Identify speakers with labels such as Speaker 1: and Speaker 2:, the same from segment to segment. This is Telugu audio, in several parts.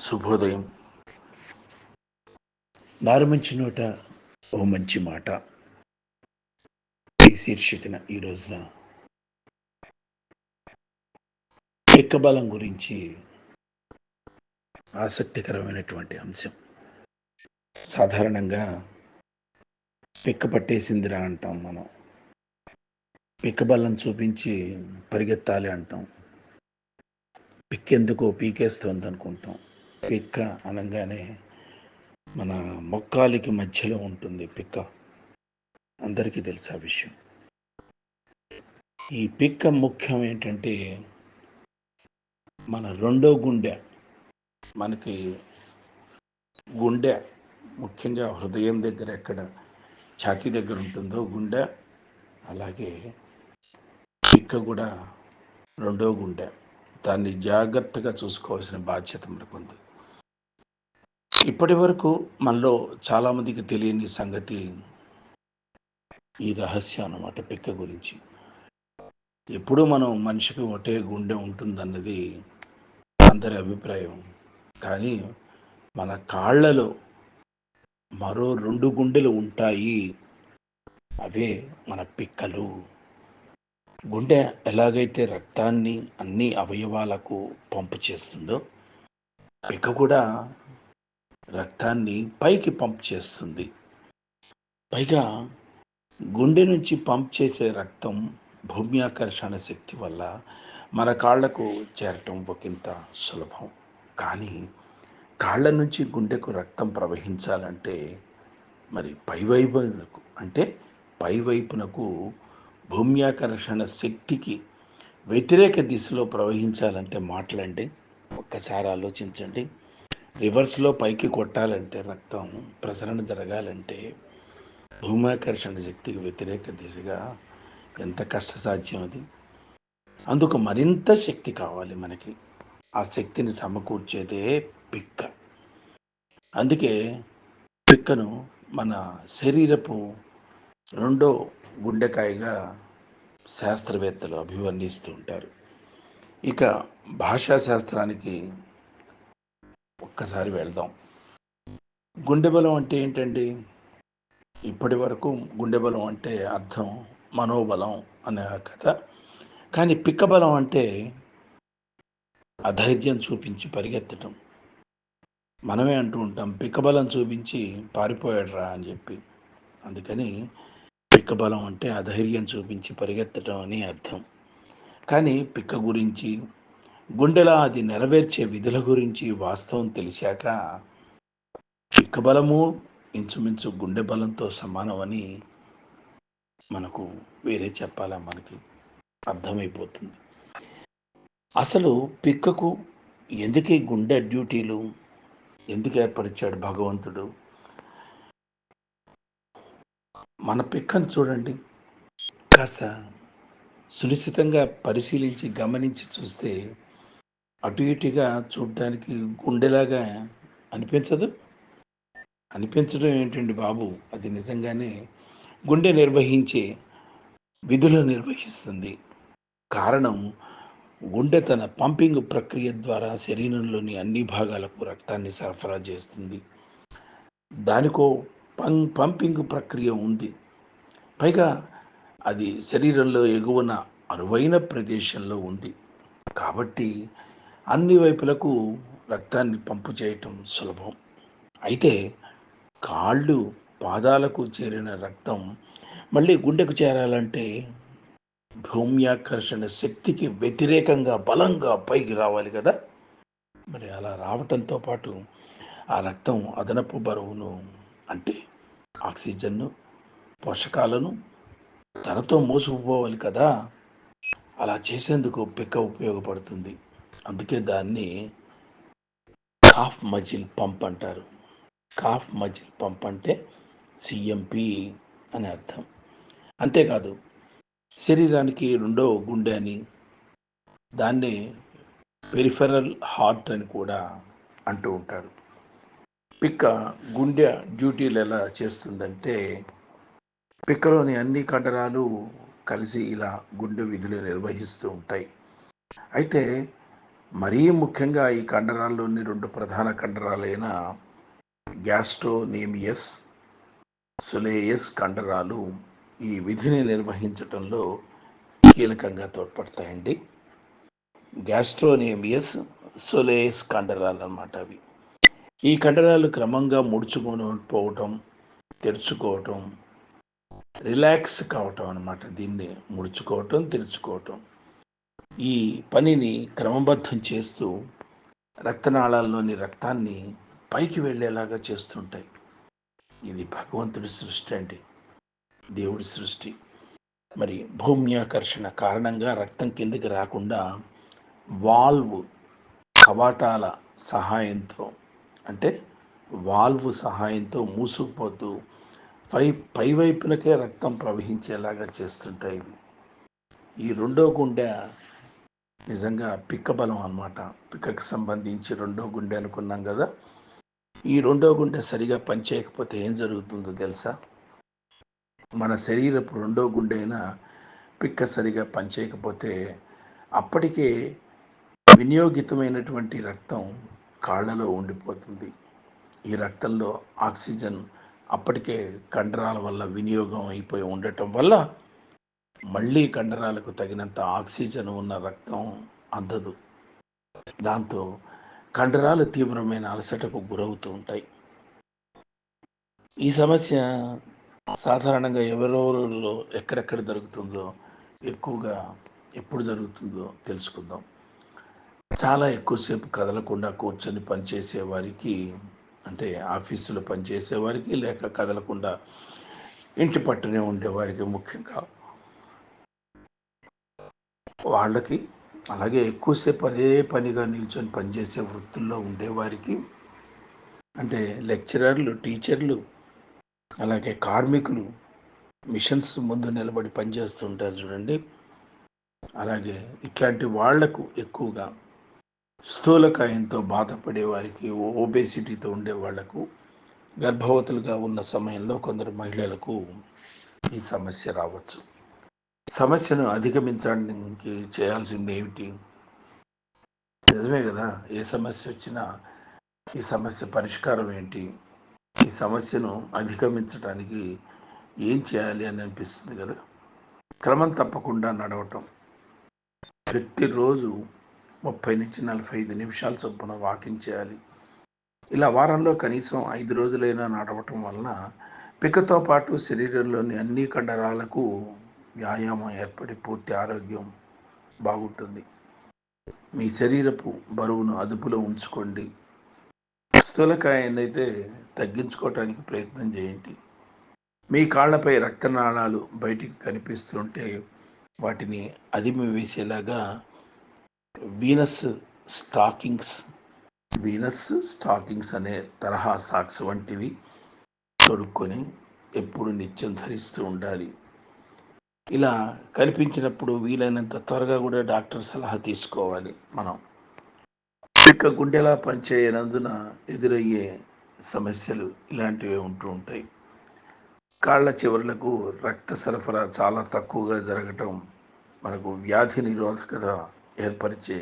Speaker 1: శుభోదయం. నారుమంచి నోట ఓ మంచి మాట. ఈ శీర్షికన ఈ రోజున ఎక్కబలం గురించి ఆసక్తికరమైనటువంటి అంశం. సాధారణంగా పిక్క పట్టేసిందిరా అంటాం మనం. పిక్కబల్లం చూపించి పరిగెత్తాలి అంటాం. పిక్కెందుకో పీకేస్తుంది అనుకుంటాం పిక్క అనగానే మన మొక్కాలికి మధ్యలో ఉంటుంది పిక్క. అందరికీ తెలుసు ఆ విషయం. ఈ పిక్క ముఖ్యం ఏంటంటే మన రెండో గుండె మనకి గుండె ముఖ్యంగా హృదయం దగ్గర ఎక్కడ ఛాతీ దగ్గర ఉంటుందో గుండె అలాగే పిక్క కూడా రెండో గుండె. దాన్ని జాగ్రత్తగా చూసుకోవాల్సిన బాధ్యత మనకుంది. ఇప్పటి వరకు మనలో చాలామందికి తెలియని సంగతి ఈ రహస్యం అన్నమాట పిక్క గురించి. ఎప్పుడూ మనం మనిషికి ఒకటే గుండె ఉంటుందన్నది అందరి అభిప్రాయం. కానీ మన కాళ్ళలో మరో రెండు గుండెలు ఉంటాయి. అవే మన పిక్కలు. గుండె ఎలాగైతే రక్తాన్ని అన్ని అవయవాలకు పంపు చేస్తుందో పిక్క కూడా రక్తాన్ని పైకి పంప్ చేస్తుంది. పైగా గుండె నుంచి పంప్ చేసే రక్తం భూమి ఆకర్షణ శక్తి వల్ల మన కాళ్ళకు చేరటం ఒకంత సులభం. కానీ కాళ్ళ నుంచి గుండెకు రక్తం ప్రవహించాలంటే మరి పైవైపునకు అంటే పైవైపునకు భూమ్యాకర్షణ శక్తికి వ్యతిరేక దిశలో ప్రవహించాలంటే మాటలండి. ఒక్కసారి ఆలోచించండి. రివర్స్లో పైకి కొట్టాలంటే రక్తం ప్రసరణ జరగాలంటే భూమాకర్షణ శక్తికి వ్యతిరేక దిశగా ఎంత కష్టసాధ్యం అది? అందుకు మరింత శక్తి కావాలి మనకి. ఆ శక్తిని సమకూర్చేదే పిక్క. అందుకే పిక్కను మన శరీరపు రెండో గుండెకాయగా శాస్త్రవేత్తలు అభివర్ణిస్తూ ఉంటారు. ఇక భాషా శాస్త్రానికి ఒక్కసారి వెళ్దాం. గుండె బలం అంటే ఏంటండి? ఇప్పటి వరకు గుండె బలం అంటే అర్థం మనోబలం అనే కథ. కానీ పిక్కబలం అంటే అధైర్యం చూపించి పరిగెత్తటం. మనమే అంటూ ఉంటాం పిక్కబలం చూపించి పారిపోయాడురా అని చెప్పి. అందుకని పిక్కబలం అంటే అధైర్యం చూపించి పరిగెత్తడం అని అర్థం. కానీ పిక్క గురించి గుండెలా అది నెరవేర్చే విధుల గురించి వాస్తవం తెలిసాక పిక్కబలము ఇంచుమించు గుండె బలంతో సమానమని మనకు వేరే చెప్పాలా మనకి అర్థమైపోతుంది. అసలు పిక్కకు ఎందుకే గుండె డ్యూటీలు? ఎందుకు ఏర్పరిచాడు భగవంతుడు? మన పిక్కను చూడండి. కాస్త సునిశ్చితంగా పరిశీలించి గమనించి చూస్తే అటు ఇటుగా చూడడానికి గుండెలాగా అనిపించదు. అనిపించడం ఏంటండి బాబు? అది నిజంగానే గుండె నిర్వహించే విధులు నిర్వహిస్తుంది. కారణం గుండె తన పంపింగ్ ప్రక్రియ ద్వారా శరీరంలోని అన్ని భాగాలకు రక్తాన్ని సరఫరా చేస్తుంది. దానికో పం పంపింగ్ ప్రక్రియ ఉంది. పైగా అది శరీరంలో ఎగువన అనువైన ప్రదేశంలో ఉంది. కాబట్టి అన్ని వైపులకు రక్తాన్ని పంపు చేయటం సులభం. అయితే కాళ్ళు పాదాలకు చేరిన రక్తం మళ్ళీ గుండెకు చేరాలంటే భూమ్యాకర్షణ శక్తికి వ్యతిరేకంగా బలంగా పైకి రావాలి కదా! మరి అలా రావటంతో పాటు ఆ రక్తం అదనపు బరువును అంటే ఆక్సిజన్ను పోషకాలను తనతో మోసుకుపోవాలి కదా! అలా చేసేందుకు పిక్క ఉపయోగపడుతుంది. అందుకే దాన్ని కాఫ్ మజిల్ పంప్ అంటారు. కాఫ్ మజిల్ పంప్ అంటే సిఎంపి అని అర్థం. అంతేకాదు శరీరానికి రెండో గుండె అని దాన్ని పెరిఫెరల్ హార్ట్ అని కూడా అంటూ ఉంటారు. పిక్క గుండె డ్యూటీలు ఎలా చేస్తుందంటే పిక్కలోని అన్ని కండరాలు కలిసి ఇలా గుండె విధులు నిర్వహిస్తూ ఉంటాయి. అయితే మరీ ముఖ్యంగా ఈ కండరాల్లోని రెండు ప్రధాన కండరాలైన గ్యాస్ట్రోనేమియస్ సులేయస్ కండరాలు ఈ విధిని నిర్వహించటంలో కీలకంగా తోడ్పడతాయండి. గ్యాస్ట్రోనేమియస్ సొలేయస్ కండరాలు అన్నమాట అవి. ఈ కండరాలు క్రమంగా ముడుచుకొని పోవటం తెరుచుకోవటం రిలాక్స్ కావటం అనమాట దీన్ని. ముడుచుకోవటం తెరుచుకోవటం. ఈ పనిని క్రమబద్ధం చేస్తూ రక్తనాళాల్లోని రక్తాన్ని పైకి వెళ్ళేలాగా చేస్తుంటాయి. ఇది భగవంతుడి సృష్టి అండి. దేవుడి సృష్టి. మరి భూమ్యాకర్షణ కారణంగా రక్తం కిందికి రాకుండా వాల్వ్ కవాటాల సహాయంతో అంటే వాల్వ్ సహాయంతో మూసుకుపోతూ పై పైవైపులకే రక్తం ప్రవహించేలాగా చేస్తుంటాయి. ఈ రెండో గుండె నిజంగా పిక్క బలం అనమాట పిక్కకు సంబంధించి రెండో గుండె అనుకున్నాం కదా. ఈ రెండో గుండె సరిగా పనిచేయకపోతే ఏం జరుగుతుందో తెలుసా? మన శరీరపు రెండో గుండె అయినా పిక్క సరిగా పనిచేయకపోతే అప్పటికే వినియోగితమైనటువంటి రక్తం కాళ్ళలో ఉండిపోతుంది. ఈ రక్తంలో ఆక్సిజన్ అప్పటికే కండరాల వల్ల వినియోగం అయిపోయి ఉండటం వల్ల మళ్ళీ కండరాలకు తగినంత ఆక్సిజన్ ఉన్న రక్తం అందదు. దాంతో కండరాలు తీవ్రమైన అలసటకు గురవుతూ ఉంటాయి. ఈ సమస్య సాధారణంగా ఎవరెవరిలో ఎక్కడెక్కడ జరుగుతుందో ఎక్కువగా ఎప్పుడు జరుగుతుందో తెలుసుకుందాం. చాలా ఎక్కువసేపు కదలకుండా కూర్చొని పనిచేసే వారికి అంటే ఆఫీసులో పనిచేసే వారికి లేక కదలకుండా ఇంటి పట్టునే ఉండేవారికి ముఖ్యంగా వాళ్ళకి అలాగే ఎక్కువసేపు అదే పనిగా నిల్చొని పనిచేసే వృత్తుల్లో ఉండేవారికి అంటే లెక్చరర్లు టీచర్లు అలాగే కార్మికులు మిషన్స్ ముందు నిలబడి పనిచేస్తుంటారు చూడండి. అలాగే ఇట్లాంటి వాళ్ళకు ఎక్కువగా స్థూలకాయంతో బాధపడే వారికి ఓబేసిటీతో ఉండే వాళ్ళకు గర్భవతులుగా ఉన్న సమయంలో కొందరు మహిళలకు ఈ సమస్య రావచ్చు. సమస్యను అధిగమించడానికి చేయాల్సింది ఏమిటి? నిజమే కదా ఏ సమస్య వచ్చినా ఈ సమస్య పరిష్కారం ఏంటి? ఈ సమస్యను అధిగమించడానికి ఏం చేయాలి అని అనిపిస్తుంది కదా? క్రమం తప్పకుండా నడవటం. ప్రతిరోజు ముప్పై నుంచి నలభై ఐదు నిమిషాల చొప్పున వాకింగ్ చేయాలి. ఇలా వారంలో కనీసం ఐదు రోజులైనా నడవటం వలన పిక్కతో పాటు శరీరంలోని అన్ని కండరాలకు వ్యాయామం ఏర్పడి పూర్తి ఆరోగ్యం బాగుంటుంది. మీ శరీరపు బరువును అదుపులో ఉంచుకోండి. స్థూలకాయనైతే తగ్గించుకోవటానికి ప్రయత్నం చేయండి. మీ కాళ్ళపై రక్తనాళాలు బయటికి కనిపిస్తుంటే వాటిని అదిమి వేసేలాగా వీనస్ స్టాకింగ్స్ వీనస్ స్టాకింగ్స్ అనే తరహా సాక్స్ వంటివి తొడుక్కొని ఎప్పుడు నిత్యం ధరిస్తూ ఉండాలి. ఇలా కనిపించినప్పుడు వీలైనంత త్వరగా కూడా డాక్టర్ సలహా తీసుకోవాలి మనం. ఇక గుండెలా పనిచేయనందున ఎదురయ్యే సమస్యలు ఇలాంటివే ఉంటూ ఉంటాయి. కాళ్ళ చివరలకు రక్త సరఫరా చాలా తక్కువగా జరగటం మనకు వ్యాధి నిరోధకత ఏర్పరిచే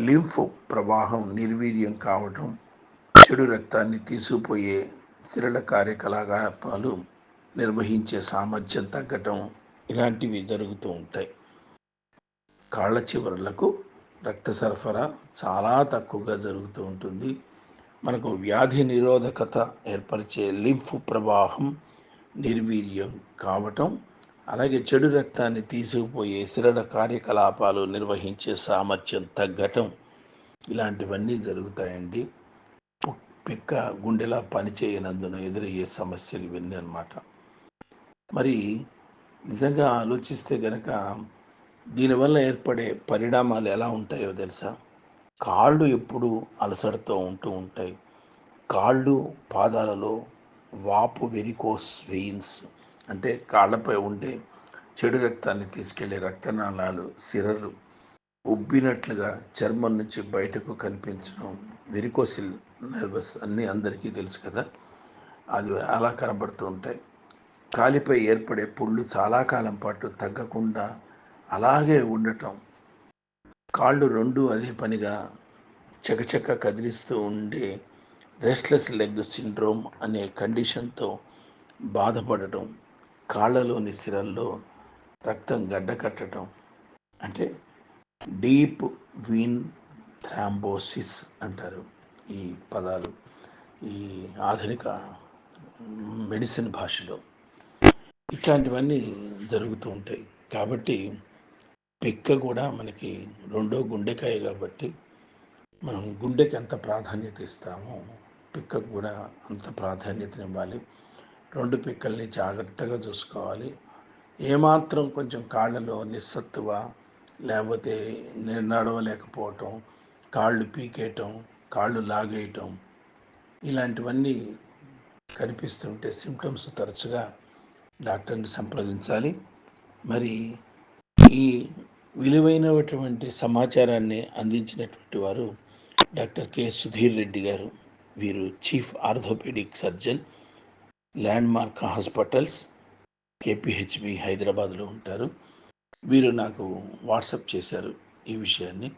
Speaker 1: లింఫ్ ప్రవాహం నిర్వీర్యం కావటం చెడు రక్తాన్ని తీసుకుపోయే సిరల కార్యకలాపాలు నిర్వహించే సామర్థ్యం తగ్గటం ఇలాంటివి జరుగుతూ ఉంటాయి. కాళ్ళ చివరలకు రక్త సరఫరా చాలా తక్కువగా జరుగుతూ ఉంటుంది. మనకు వ్యాధి నిరోధకత ఏర్పరిచే లింఫ్ ప్రవాహం నిర్వీర్యం కావటం అలాగే చెడు రక్తాన్ని తీసుకుపోయే శిరడ కార్యకలాపాలు నిర్వహించే సామర్థ్యం తగ్గటం ఇలాంటివన్నీ జరుగుతాయండి. పిక్క గుండెలా పనిచేయనందున ఎదురయ్యే సమస్యలు ఇవన్నీ అనమాట మరి నిజంగా ఆలోచిస్తే గనక దీనివల్ల ఏర్పడే పరిణామాలు ఎలా ఉంటాయో తెలుసా? కాళ్ళు ఎప్పుడు అలసటతో ఉంటూ ఉంటాయి. కాళ్ళు పాదాలలో వాపు వెరికోస్ వెయిన్స్ అంటే కాళ్ళపై ఉండే చెడు రక్తాన్ని తీసుకెళ్ళే రక్తనాళాలు సిరలు ఉబ్బినట్లుగా చర్మం నుంచి బయటకు కనిపించడం వెరికోసిల్ నర్వస్ అన్నీ అందరికీ తెలుసు కదా? అది అలా కనబడుతూ ఉంటాయి. కాలిపై ఏర్పడే పుళ్ళు చాలా కాలం పాటు తగ్గకుండా అలాగే ఉండటం. కాళ్ళు రెండు అదే పనిగా చకచక కదిలిస్తూ ఉండే రెస్ట్లెస్ లెగ్ సిండ్రోమ్ అనే కండిషన్తో బాధపడటం కాళ్ళలోని సిరల్లో రక్తం గడ్డ కట్టడం అంటే డీప్ వీన్ థ్రాంబోసిస్ అంటారు ఈ పదాలు ఈ ఆధునిక మెడిసిన్ భాషలో. ఇట్లాంటివన్నీ జరుగుతూ ఉంటాయి. కాబట్టి పిక్క కూడా మనకి రెండో గుండెకాయ కాబట్టి మనం గుండెకి ఎంత ప్రాధాన్యత ఇస్తామో పిక్కకు కూడా అంత ప్రాధాన్యతనివ్వాలి రెండు పిక్కల్ని జాగ్రత్తగా చూసుకోవాలి. ఏమాత్రం కొంచెం కాళ్ళలో నిస్సత్తువ లేకపోతే నడవలేకపోవటం కాళ్ళు పీకేయటం కాళ్ళు లాగేయటం ఇలాంటివన్నీ కనిపిస్తుంటే సిమ్టమ్స్ తరచుగా డాక్టర్ని సంప్రదించాలి. మరి ఈ విలువైనటువంటి సమాచారాన్ని అందించినటువంటి వారు డాక్టర్ కె. సుధీర్ రెడ్డి గారు. వీరు chief orthopaedic surgeon Landmark hospitals K P H B హైదరాబాద్లో ఉంటారు. వీరు నాకు వాట్సప్ చేశారు ఈ విషయాన్ని.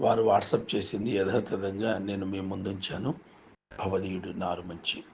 Speaker 1: వారు వాట్సప్ చేసింది యథాతథంగా నేను మీ ముందుంచాను. భవదీయుడు నారు మంచి.